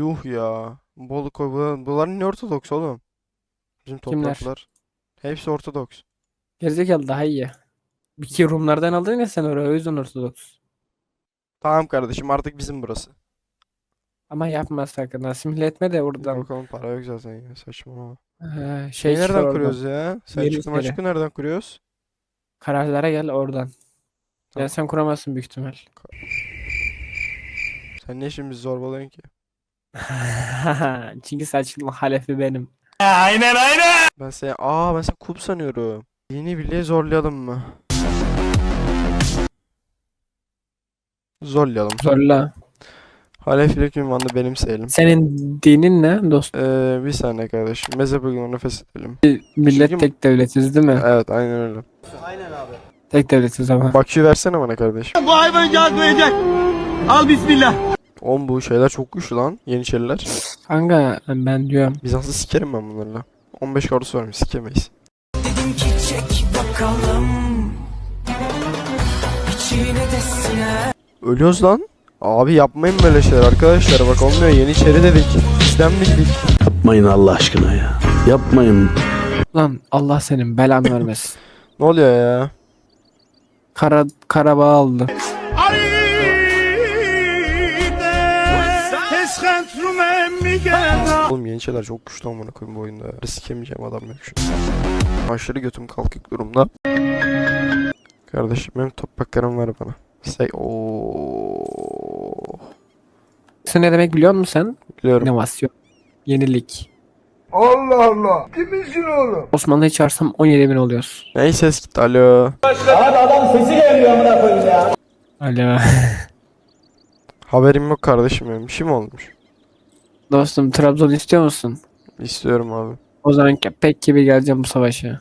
Yuh ya. Bolu koy. bu- Bunların ne Ortodoks oğlum? Bizim Kimler? topraklar. Hepsi Ortodoks. Gerizekalı daha iyi. Bir iki Rumlardan aldın ya sen oraya o yüzden Ortodoks. Tamam kardeşim artık bizim burası. Ama yapma sakın. Asimile etme de oradan. Yok oğlum para yok zaten ya saçmalama. Ee, şey çıkar nereden oradan. kuruyoruz ya? Yeni Selçuklu. Maçuklu nereden kuruyoruz? Kararlara gel oradan. Tamam. Ya sen kuramazsın büyük ihtimal. Sen ne şimdi bizi zorbalıyorsun ki? Çünkü Selçuklu halefi benim. Ben seni aa ben seni kup sanıyorum. Yeni birliğe zorlayalım mı? Zorlayalım. Zorla. Halefilik ünvanını benimseyelim. Senin dinin ne dostum? Ee, bir saniye kardeşim. Mezhep uygulamanı feshedelim. Millet Çünkü- tek devletiz değil mi? Evet aynen öyle. Tek devletiz ama. Bak şu versene bana kardeşim. Bu hayvan cazmayacak. Al bismillah. Oğlum bu şeyler çok güçlü lan. Yeniçeriler. Kanka ben diyorum. Bizans'ı sikerim ben bunlarla. 15 karus varmış sikemeyiz. Dedim ki çek bakalım İçine desine Ölüyoruz lan. Abi yapmayın böyle şeyler arkadaşlar. Bak olmuyor. Yeniçeri dedik. İslam. Yapmayın Allah aşkına ya. Yapmayın. Lan Allah senin belanı vermesin. Ne oluyor ya? Kara Karabağ aldı. Oğlum Yeniçeriler çok güçlü amına koyayım bu oyunda. ya. Sikemeyeceğim adam benim şu. Aşırı götüm kalkık durumda. Kardeşim benim topraklarımı ver bana. Say ooo. Sen ne demek biliyor musun sen? Biliyorum. İnovasyon. Yenilik. Allah Allah. Kimsin oğlum? Osmanlı'yı çağırsam 17 bin oluyoruz. Ney ses gitti alo. Alo. Haberim yok kardeşim benim. Bir şey mi olmuş? Dostum Trabzon istiyor musun? İstiyorum abi. O zaman köpek gibi geleceğim bu savaşa.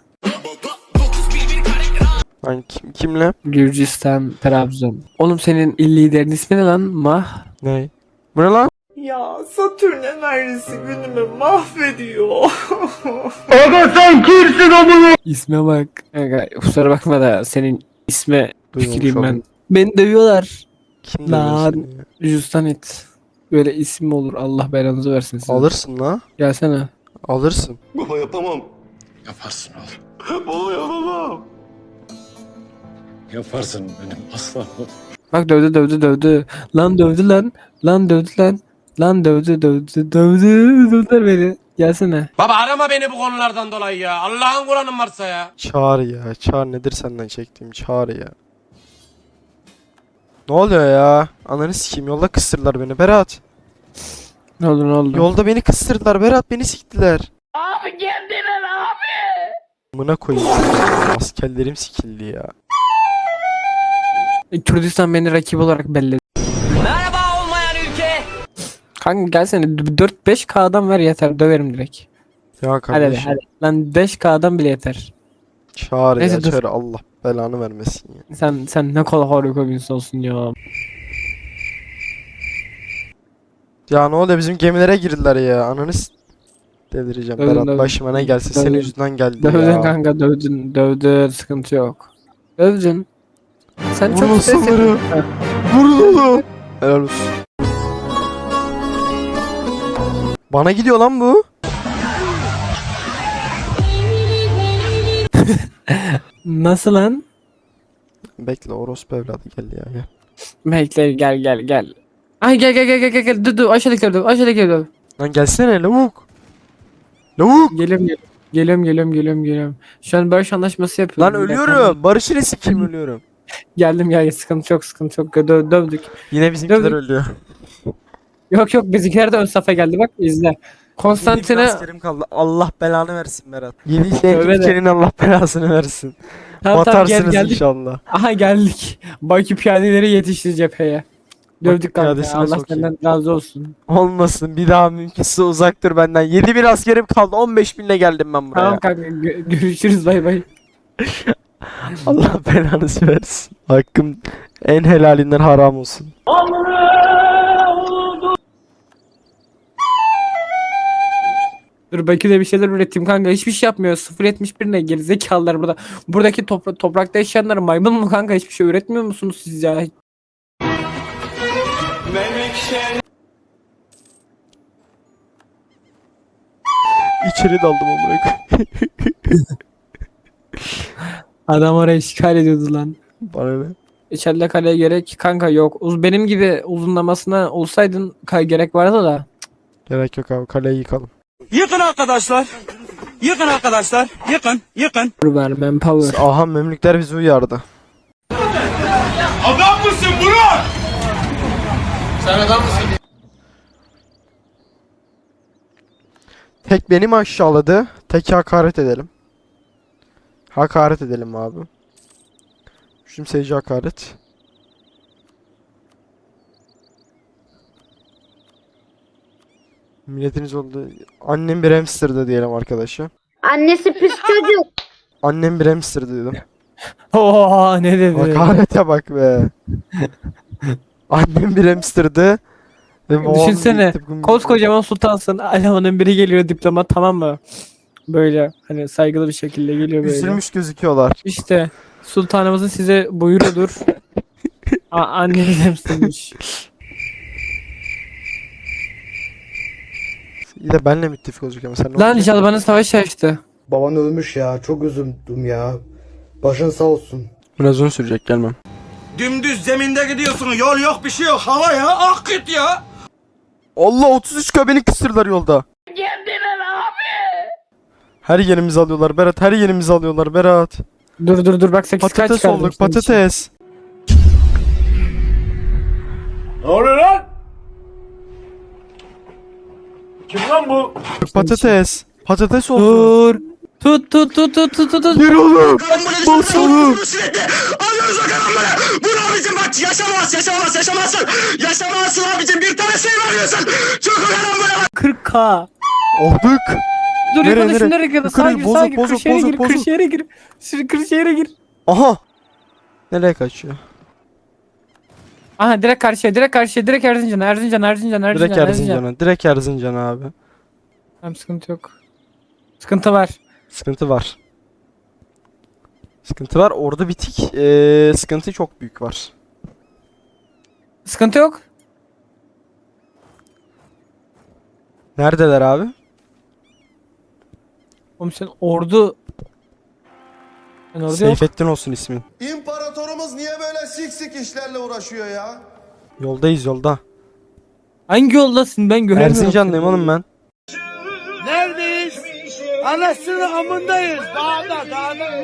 Ben kim, kimle? Gürcistan, Trabzon. Oğlum senin il liderin ismi ne lan? Mah. Ney? Bu ne lan? Ya Satürn enerjisi günümü mahvediyor İsme bak. Kanka, kusura bakma da senin isme Duymamış tüküreyim ben. Beni dövüyorlar. Kim? Gürcistan it. Böyle isim mi olur? Allah belanızı versin size. Alırsın la. Gelsene. Alırsın. Baba yapamam. Yaparsın oğlum. Baba yapamam. Yaparsın benim aslanım. Bak dövdü dövdü dövdü. Lan dövdü lan. Lan dövdü lan. Lan dövdü dövdü dövdü. Dövdüler beni. Gelsene. Baba arama beni bu konulardan dolayı ya. Allah'ın Kur'an'ın varsa ya. Çağır ya. Çağır nedir senden çektiğim çağır ya. Ne oluyor ya? Ananı sikeyim yolda kıstırdılar beni Berat. Ne oldu ne oldu? Yolda beni kıstırdılar Berat beni siktiler. Abi geldiler abi. Mına koyayım. Askerlerim sikildi ya. E, Kürdistan beni rakip olarak belledi. Merhaba olmayan ülke Kanka gelsene 4-5K'dan ver yeter döverim direkt. Ya Hadi kardeşim hadi. Lan 5K'dan bile yeter. çağır ya Neyse, dur. çağır Allah belanı vermesin ya. Sen sen ne kadar harika bir insansın ya. Ya ne oluyor bizim gemilere girdiler ya ananı s- Delireceğim Dövdün, Berat dövdün. başıma ne gelse senin Dövdün. yüzünden geldi Dövdün ya. kanka dövdün dövdün sıkıntı yok. Dövdün. Sen çok Vurun stres sanırım. yapıyorsun. Vurun oğlum. Helal olsun. Bana gidiyor lan bu. Nasıl lan? Bekle orospu evladı geldi ya gel. Bekle gel gel gel. Ay gel gel gel gel gel gel dur dur aşağıdakileri döv aşağıdakileri döv. Lan gelsene lavuk. Lavuk. Geliyorum geliyorum. Geliyorum geliyorum geliyorum geliyorum. Şu an barış anlaşması Lan yapıyorum. Dakika. ölüyorum. Barış'ın sikeyim ölüyorum. Geldim gel sıkıntı yok sıkıntı yok Dö- dövdük. Yine bizimkiler Dövdük. ölüyor. Yok yok bizimkiler de ön safa geldi bak izle. Yedi bir Konstantin'e askerim kaldı. Allah belanı versin Berat. Şey Tövbe de. ülkenin Allah belasını versin. tamam tamam gel Batarsınız geldik. inşallah. Aha geldik. Baki piyadeleri yetişti cepheye. Dövdük kanka. piyadesine Allah sokayım. senden razı olsun. Olmasın bir daha mümkünse uzak dur benden. 7 bin askerim kaldı 15 binle geldim ben buraya. Tamam kanka gö- görüşürüz bay bay. Allah belanızı versin. Hakkım en helalinden haram olsun. Dur belki de bir şeyler üreteyim kanka. Hiçbir şey yapmıyor. 0.71 ne gerizekalılar burada. Buradaki topra- toprakta yaşayanlar maymun mu kanka? Hiçbir şey üretmiyor musunuz siz ya? İçeri daldım amına. Adam oraya işgal ediyordu lan. Bana ne? İçeride kaleye gerek kanka yok. Uz benim gibi uzunlamasına olsaydın ka- gerek vardı da. Gerek yok abi kaleyi yıkalım. Yıkın arkadaşlar. Yıkın arkadaşlar. Yıkın. Yıkın. Vermem power. Aha memlükler bizi uyardı. Adam mısın Burak? Sen adam mısın? Tek beni mi aşağıladı? Tek hakaret edelim. Hakaret edelim abi. Şimdi seyirci hakaret. Milletiniz oldu. Annem bir hamsterdı diyelim arkadaşa. Annesi pis çocuk. Annem bir hamsterdı dedim. Oha ne dedi? Hakarete bak be. Annem bir hamsterdı. Ve babam Düşünsene koskocaman sultansın. Elemanın biri geliyor diploma tamam mı? Böyle hani saygılı bir şekilde geliyor böyle. Üzülmüş gözüküyorlar. İşte sultanımızın size buyurudur. A- anneniz hemşirmiş. De benle müttefik olacak ama sen ne Lan olacaksın? Jalban'ın savaş açtı. Baban ölmüş ya. Çok üzüldüm ya. Başın sağ olsun. Biraz uzun sürecek gelmem. Dümdüz zeminde gidiyorsun. Yol yok bir şey yok. Hava ya. Ak git ya. Allah 33 kabini kısırlar yolda. Geldiler abi. Her yerimizi alıyorlar Berat. Her yerimizi alıyorlar Berat. Dur dur dur bak 8 kaç Patates çıkardım olduk senin için. patates. Ne oluyor lan? Kim lan bu? Patates. Patates oldu. Dur. Tut tut tut tut tut tut. tut. Gir oğlum. Bas oğlum. Alıyoruz o karamları. Bu abicim bak yaşamaz yaşamaz yaşamazsın. Yaşamazsın abicim. Bir tane şey veriyorsun. Çok o karamları. 40k. Olduk. Dur Nereye, şunları nereye? yakala. Sağa Yukarı, gir bozuk, sağa gir. bozuk, Kırşehir'e bozuk, gir. bozuk. Kırşehir'e gir. Şimdi Kırşehir'e gir. Aha. Nereye kaçıyor? Aha direkt karşıya direkt karşıya direkt Erzincan Erzincan Erzincan Erzincan Direkt Erzincan. Erzincan'a. Direkt Erzincan'a abi. Tamam sıkıntı yok. Sıkıntı var. Sıkıntı var. Sıkıntı var. Orada bitik. Ee, sıkıntı çok büyük var. Sıkıntı yok. Neredeler abi? Oğlum sen ordu... Ben ordu yok. Seyfettin olsun ismin. İmparatorumuz niye böyle sik sik işlerle uğraşıyor ya? Yoldayız yolda. Hangi yoldasın ben göremiyorum. Erzincan'dayım seni. oğlum ben. Neredeyiz? Anasını amındayız. Dağda dağda.